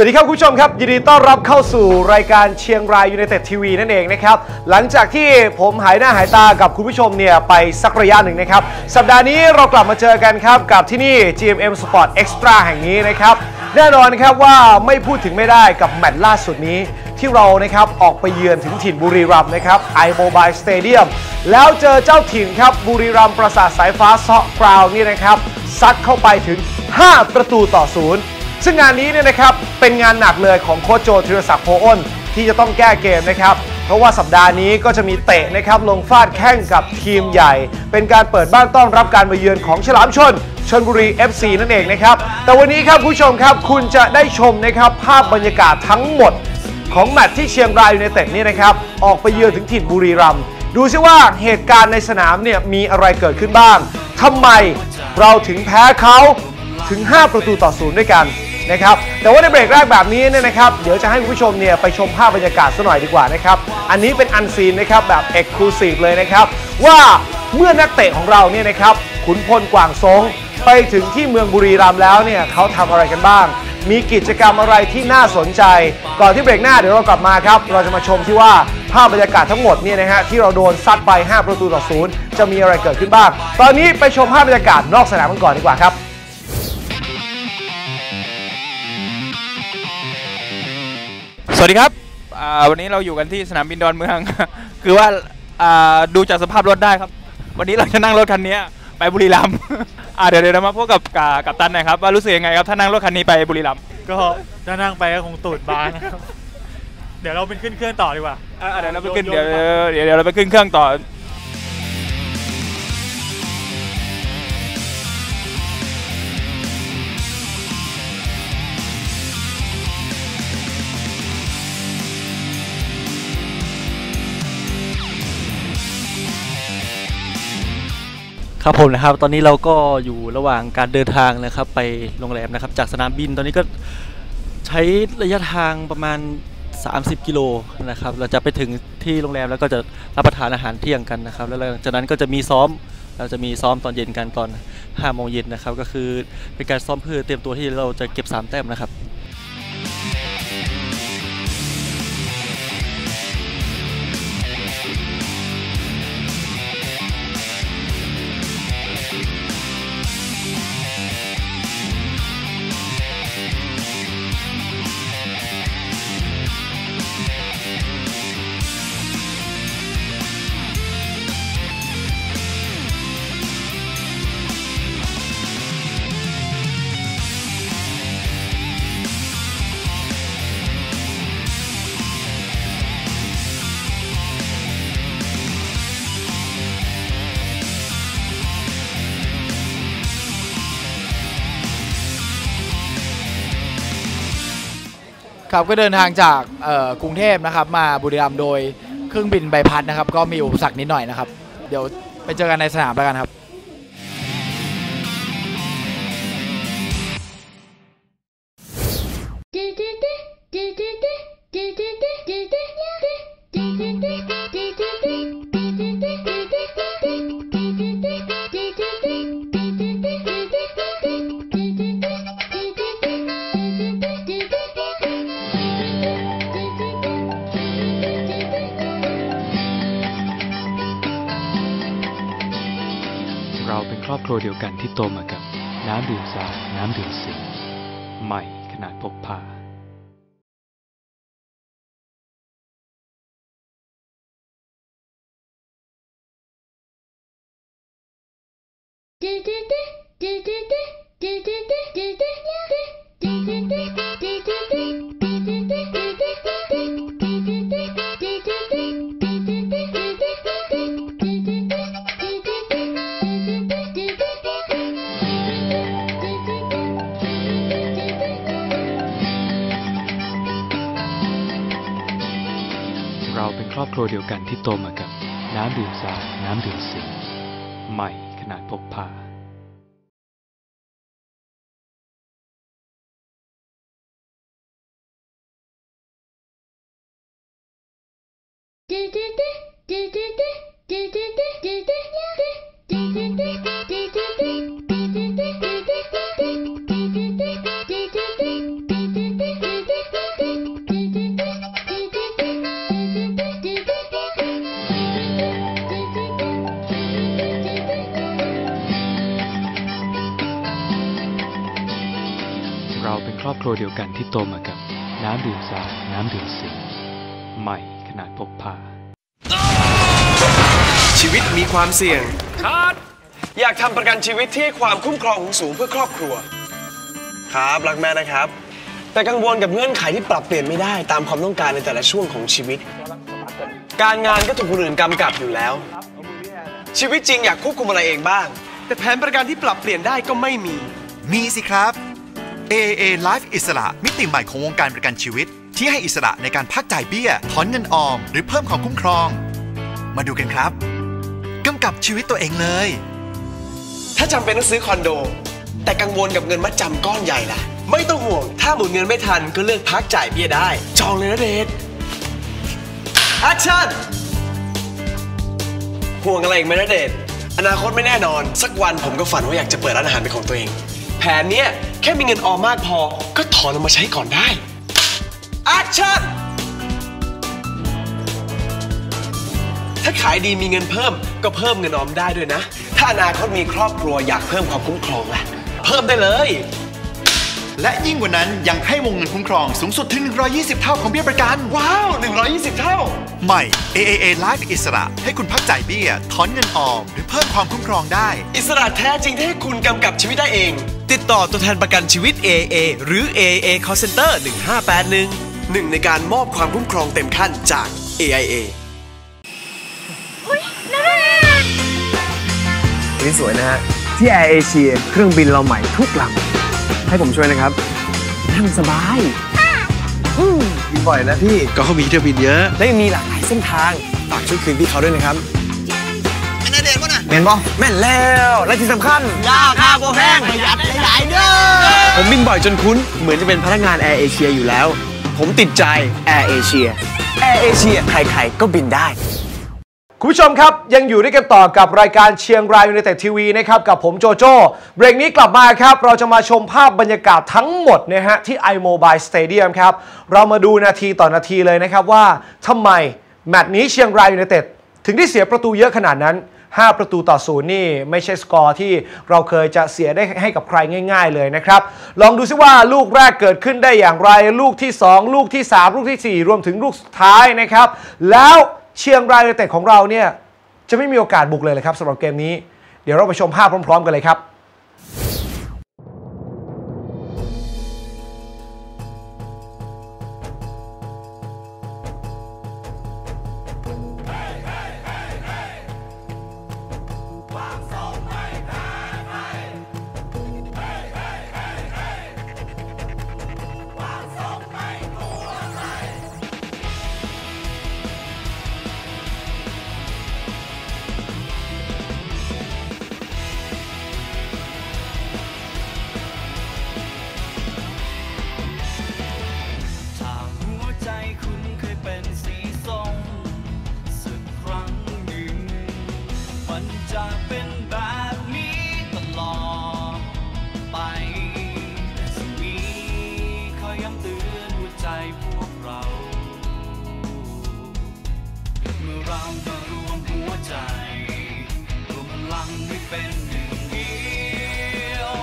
สวัสดีครับคุณผู้ชมครับยินดีต้อนรับเข้าสู่รายการเชียงรายยูไนเต็ดทีวีนั่นเองนะครับหลังจากที่ผมหายหน้าหายตากับคุณผู้ชมเนี่ยไปสักระยะหนึ่งนะครับ สัปดาห์นี้เรากลับมาเจอกันครับกับที่นี่ GMM Sport Extra แห่งนี้นะครับ แน่นอนครับว่าไม่พูดถึงไม่ได้กับแมตช์ล่าสุดนี้ ที่เรานะครับออกไปเยือนถึงถิ่นบุรีรัมย์นะครับ iMobile Stadium แล้วเจอเจ้าถิ่นครับบุรีรัมย์ปราสาทสายฟ้าเซาะกราวนี่นะครับซัดเข้าไปถึง 5 ประตูต่อศูนย์ ซึ่งงานนี้เนี่ยนะครับเป็นงานหนักเลยของโค้ชโจธีรศักดิ์โพอ้นที่จะต้องแก้เกมนะครับ เพราะว่าสัปดาห์นี้ก็จะมีเตะนะครับลงฟาดแข้งกับทีมใหญ่ เป็นการเปิดบ้านต้อนรับการมาเยือนของฉลามชนชนบุรี FC นั่นเองนะครับ แต่วันนี้ครับผู้ชมครับคุณจะได้ชมนะครับภาพบรรยากาศทั้งหมด ของแมตช์ที่เชียงรายยูไนเต็ดนี่นะครับออกไปเยือนถึงถิ่นบุรีรัมย์ดูซิว่าเหตุการณ์ในสนามเนี่ยมีอะไรเกิดขึ้นบ้างทำไมเราถึงแพ้เขาถึง 5 ประตูต่อศูนย์ด้วยกัน นะครับแต่ว่าในเบรกแรกแบบนี้เนี่ยนะครับเดี๋ยวจะให้คุณผู้ชมเนี่ยไปชมภาพบรรยากาศสักหน่อยดีกว่านะครับอันนี้เป็นอันซีนนะครับแบบเอกซ์คลูซีฟเลยนะครับว่าเมื่อนักเตะของเราเนี่ยนะครับขุนพลกวางซงไปถึงที่เมืองบุรีรัมย์แล้วเนี่ยเขาทำอะไรกันบ้าง มีกิจกรรมอะไรที่น่าสนใจ ก่อนที่เบรกหน้าเดี๋ยวเรากลับมาครับ เราจะมาชมที่ว่าภาพบรรยากาศทั้งหมดเนี่ยนะฮะที่เราโดนซัดไป 5 ประตูต่อศูนย์จะมีอะไรเกิดขึ้นบ้าง ตอนนี้ไปชมภาพบรรยากาศนอกสนามกันก่อนดีกว่าครับ สวัสดีครับอ่าวันนี้เราอยู่กันที่สนามบินดอนเมือง คือว่าอ่าดูจากสภาพรถได้ครับ วันนี้เราจะนั่งรถคันนี้ไปบุรีรัมย์อ่าเดี๋ยวเดี๋ยวเรามาพบกับกากับตันหน่อยครับว่ารู้สึกยังไงครับถ้านั่งรถคันนี้ไปบุรีรัมย์ก็ถ้านั่งไปก็คงตูดบานนะครับเดี๋ยวเราไปขึ้นเครื่องต่อดีกว่าอ่าเดี๋ยวเราไปขึ้นโยเดี๋ยนวโยนเดี๋ยวเดี๋ยวเราไปขึ้นเครื่องต่อ ครับผมนะครับตอนนี้เราก็อยู่ระหว่างการเดินทางนะครับไปโรงแรมนะครับจากสนามบินตอนนี้ก็ใช้ระยะทางประมาณ 30 กิโลนะครับเราจะไปถึงที่โรงแรมแล้วก็จะรับประทานอาหารเที่ยงกันนะครับแล้วหลังจากนั้นก็จะมีซ้อมเราจะมีซ้อมตอนเย็นกันตอน5โมงเย็นนะครับก็คือเป็นการซ้อมเพื่อเตรียมตัวที่เราจะเก็บ 3 แต้มนะครับ ครับก็เดินทางจากกรุงเทพนะครับ มาบุรีรัมย์โดยเครื่องบินใบพัดนะครับ ก็มีอุปสรรคนิดหน่อยนะครับ เดี๋ยวไปเจอกันในสนามแล้วกันครับ เดียวกันที่โตมากับน้ำดื่มสาน้ำดื่มสีใหม่ขนาดพกพา ครอบครัวเดียวกันที่โตมากับน้ำดื่มสาน้ำดื่มสิงใหม่ขนาดพกพา รอบครัวเดียวกันที่โตมากับน้ำดื่มสาน้ำดื่มสิงใหม่ขนาดพกพา ชีวิตมีความเสี่ยงอยากทำประกันชีวิตที่ให้ความคุ้มครองสูงเพื่อครอบครัว ครับรักแม่นะครับ แต่กังวลกับเงื่อนไขที่ปรับเปลี่ยนไม่ได้ตามความต้องการในแต่ละช่วงของชีวิต การงานก็ถูกคนอื่นกำกับอยู่แล้ว ชีวิตจริงอยากควบคุมอะไรเองบ้าง แต่แผนประกันที่ปรับเปลี่ยนได้ก็ไม่มี มีสิครับ AAA Life อิสระ มิติใหม่ของวงการประกันชีวิต ที่ให้อิสระในการพักจ่ายเบี้ย ถอนเงินออม หรือเพิ่มความคุ้มครอง มาดูกันครับกำกับชีวิตตัวเองเลย ถ้าจำเป็นต้องซื้อคอนโด แต่กังวลกับเงินมัดจำก้อนใหญ่ล่ะ ไม่ต้องห่วง ถ้าหมุนเงินไม่ทันก็เลือกพักจ่ายเบี้ยได้ จองเลยนะเดชแอคชั่นห่วงอะไรอีกไหมนะเดชอนาคตไม่แน่นอน สักวันผมก็ฝันว่าอยากจะเปิดร้านอาหารเป็นของตัวเอง แผนเนี้ย แค่มีเงินออมมากพอ ก็ถอนออกมาใช้ก่อนได้แอคชั่นถ้าขายดีมีเงินเพิ่ม ก็เพิ่มเงินออมได้ด้วยนะ ถ้าอนาคตมีครอบครัวอยากเพิ่มความคุ้มครองล่ะ เพิ่มได้เลย และยิ่งกว่านั้นยังให้วงเงินคุ้มครองสูงสุดถึง 120 เท่าของเบี้ยประกัน ว้าว 120 เท่า ใหม่ AAA Life อิสระ ให้คุณพักจ่ายเบี้ย ถอนเงินออมหรือเพิ่มความคุ้มครองได้ อิสระแท้จริงที่ให้คุณกำกับชีวิตได้เอง ติดต่อตัวแทนประกันชีวิต AA หรือ AA Call Center 1581หนึ่งในการมอบความคุ้มครองเต็มขั้นจาก AIA นี่สวยนะฮะ ที่แอร์เอเชียเครื่องบินเราใหม่ทุกลำ ให้ผมช่วยนะครับนั่งสบายบินบ่อยนะพี่ ก็เขามีเที่ยวบินเยอะ และยังมีหลากหลายเส้นทาง ฝากช่วยคืนพี่เขาด้วยนะครับแม่นปะแม่นแล้ว และที่สำคัญยาค่าโบแพงประหยัดหลายๆเด้อ ผมบินบ่อยจนคุ้น เหมือนจะเป็นพนักงานแอร์เอเชียอยู่แล้ว ผมติดใจแอร์เอเชียแอร์เอเชียใครๆก็บินได้ คุณผู้ชมครับ ยังอยู่ด้วยกันต่อกับรายการเชียงรายยูไนเต็ดทีวีนะครับ กับผมโจโจ้เบรกนี้กลับมาครับ เราจะมาชมภาพบรรยากาศทั้งหมดนะฮะที่ iMobile Stadium ครับ เรามาดูนาทีต่อนาทีเลยนะครับว่าทำไม แมตช์นี้เชียงรายยูไนเต็ดถึงได้เสียประตูเยอะขนาดนั้น 5 ประตูต่อศูนย์นี่ ไม่ใช่สกอร์ที่เราเคยจะเสียได้ให้กับใครง่าย ๆ เลยนะครับ ลองดูซิว่าลูกแรกเกิดขึ้นได้อย่างไร ลูกที่ 2 ลูกที่ 3 ลูกทีสี่4 รวมถึงลูกสุดท้ายนะครับ แล้ว เชียงรายยูไนเต็ดของเราเนี่ยจะไม่มีโอกาสบุกเลยเลยครับสำหรับเกมนี้ เดี๋ยวเราไปชมภาพพร้อม ๆ กันเลยครับ เป็นหนึ่งเดียว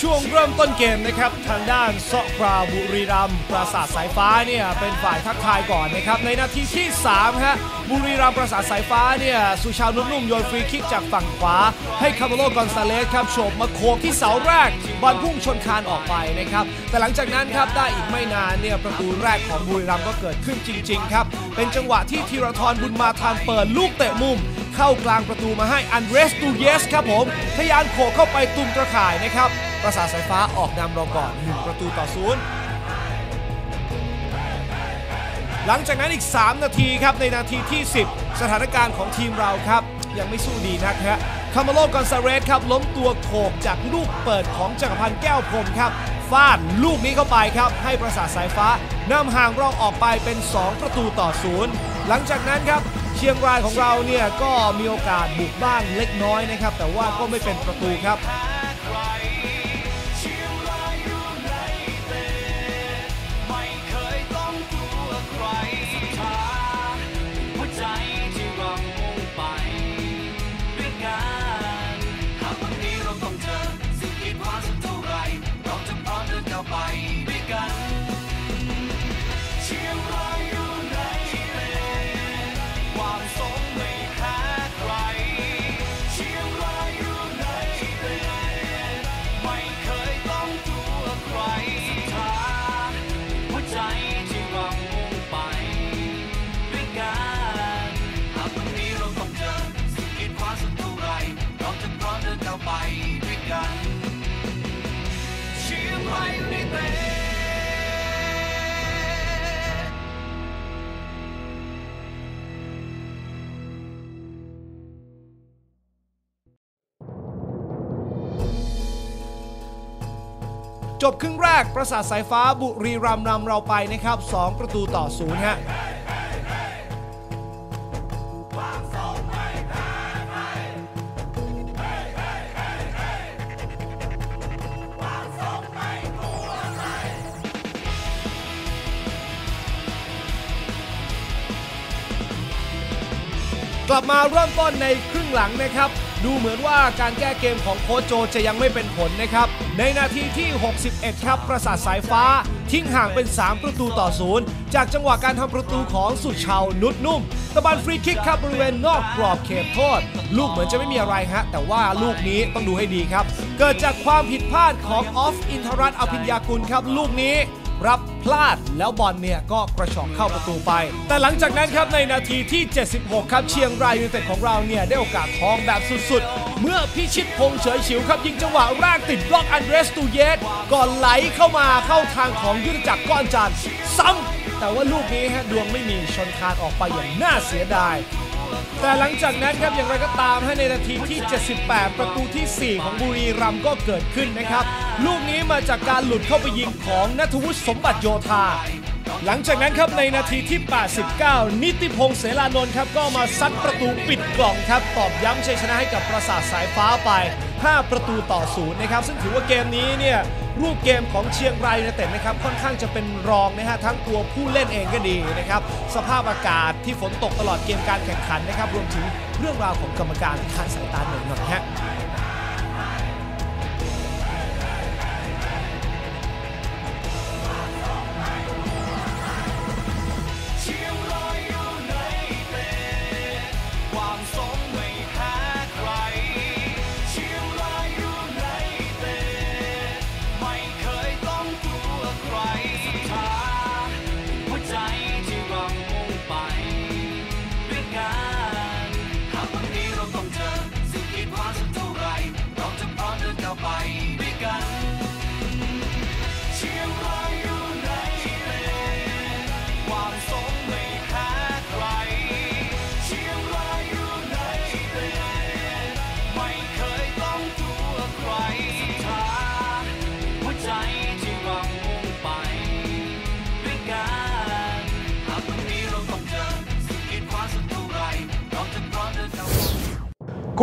ช่วงเริ่มต้นเกมนะครับทางด้านซอกปราบุรีรัมย์ปราสาทสายฟ้าเนี่ยเป็นฝ่ายทักทายก่อนนะครับในนาทีที่3ฮะบุรีรัมย์ปราสาทสายฟ้าเนี่ยสุชาวนุ่มๆโยนฟรีคิกจากฝั่งขวา ให้คาร์โมโลกอนซาเลสครับโฉบมาโขกที่เสาแรกบอลพุ่งชนคานออกไปนะครับแต่หลังจากนั้นครับได้อีกไม่นานเนี่ยประตูแรกของบุรีรัมย์ก็เกิดขึ้นจริงๆครับ เป็นจังหวะที่ธีรทรบุญมาทานเปิดลูกเตะมุม เข้ากลางประตูมาให้อันเดรสตูเยสครับผมทะยานโขกเข้าไปตุมกระข่ายนะครับประสาทสายฟ้าออกนำเราก่อน1ประตูต่อศูนย์หลังจากนั้นอีก 3 นาทีครับในนาทีที่ 10 สถานการณ์ของทีมเราครับ ยังไม่สู้ดีนักฮะคาร์มาโลกอนซาเรสครับล้มตัวโขกจากลูกเปิดของจักรพันธ์แก้วพรมครับฟาดลูกนี้เข้าไปครับ ให้ประสาทสายฟ้านำห่างเราออกไปเป็น 2 ประตูต่อศูนย์หลังจากนั้นครับเชียงรายของเราเนี่ยก็มีโอกาสบุกบ้างเล็กน้อยนะครับ แต่ว่าก็ไม่เป็นประตูครับ จบครึ่งแรกประสาทสายฟ้าบุรีรัมย์นำเราไปนะครับ 2 ประตูต่อศูนย์ฮะกลับมาเริ่มต้นในครึ่งหลังนะครับ ดูเหมือนว่าการแก้เกมของโค้ชโจจะยังไม่เป็นผลนะครับ ในนาทีที่ 61 ครับ ประสาทสายฟ้า ทิ้งห่างเป็น 3 ประตูต่อศูนย์จากจังหวะการทำประตูของสุชาวนุดนุ่ม ตะบันฟรีคิกครับบริเวณนอกกรอบเขตโทษ ลูกเหมือนจะไม่มีอะไรฮะ แต่ว่าลูกนี้ต้องดูให้ดีครับ เกิดจากความผิดพลาดของออฟอินทรัตอภิญญากุลครับลูกนี้ รับพลาดแล้วบอลเนี่ยก็กระชอกเข้าประตูไป แต่หลังจากนั้นครับในนาทีที่ 76 ครับเชียงรายยูไนเต็ดของเราเนี่ยได้โอกาสทองแบบสุดๆ เมื่อพิชิตพงเฉยฉิวครับยิงจังหวะแรกติดบล็อกอันเดรสตูเยสก่อนไหลเข้ามาเข้าทางของยุทธจักรก้อนจันทร์ซ้ำแต่ว่าลูกนี้ฮะดวงไม่มีชนคานออกไปอย่างน่าเสียดาย แต่หลังจากนั้นครับอย่างไรก็ตามให้ในนาทีที่ 78 ประตูที่ 4 ของบุรีรัมย์ก็เกิดขึ้นนะครับ ลูกนี้มาจากการหลุดเข้าไปยิงของนัทวุฒิสมบัติโยธา หลังจากนั้นครับในนาทีที่ 89 นิติพงษ์เสรานนท์ครับก็มาซัดประตูปิดกล่องครับ ตอบย้ำชัยชนะให้กับประสาทสายฟ้าไป 5 ประตูต่อศูนย์นะครับ ซึ่งถือว่าเกมนี้เนี่ย รูปเกมของเชียงรายยูไนเต็ดนะครับค่อนข้างจะเป็นรองนะฮะทั้งตัวผู้เล่นเองก็ดีนะครับสภาพอากาศที่ฝนตกตลอดเกมการแข่งขันนะครับรวมถึงเรื่องราวของกรรมการที่คาดสายตาหน่อยหน่อยฮะ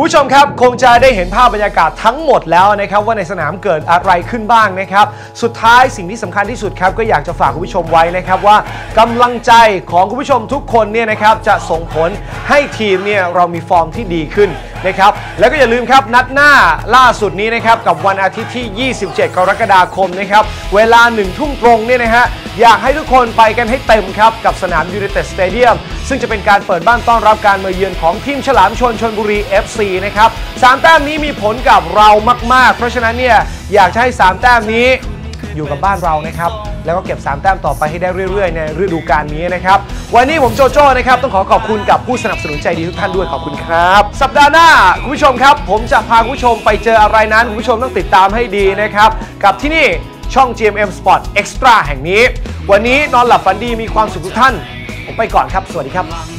คุณผู้ชมครับคงจะได้เห็นภาพบรรยากาศทั้งหมดแล้วนะครับว่าในสนามเกิดอะไรขึ้นบ้างนะครับ สุดท้ายสิ่งที่สำคัญที่สุดครับก็อยากจะฝากคุณผู้ชมไว้นะครับว่ากำลังใจของคุณผู้ชมทุกคนเนี่ยนะครับจะส่งผลให้ทีมเนี่ยเรามีฟอร์มที่ดีขึ้นนะครับแล้วก็อย่าลืมครับนัดหน้าล่าสุดนี้นะครับกับวันอาทิตย์ที่ 27 กรกฎาคมนะครับเวลา1ทุ่มตรงเนี่ยนะฮะอยากให้ทุกคนไปกันให้เต็มครับกับสนามยู n นเต็ดสเตเดียมซึ่งจะเป็นการเปิดบ้านต้อนรับการมาเยือนของทีมฉลามชนชนบุรี FC นะครับสามแต้มนี้มีผลกับเรามาก ๆ เพราะฉะนั้นเนี่ยอยากให้3 แต้มนี้อยู่กับบ้านเรานะครับ แล้วก็เก็บ 3 แต้มต่อไปให้ได้เรื่อย ๆ ในฤดูกาลนี้นะครับ วันนี้ผมโจโจ้นะครับ ต้องขอขอบคุณกับผู้สนับสนุนใจดีทุกท่านด้วยขอบคุณครับ สัปดาห์หน้าคุณผู้ชมครับ ผมจะพาคุณผู้ชมไปเจออะไรนั้นคุณผู้ชมต้องติดตามให้ดีนะครับกับที่นี่ช่อง GMM Sport Extra แห่งนี้ วันนี้นอนหลับฝันดีมีความสุขทุกท่าน ผมไปก่อนครับ สวัสดีครับ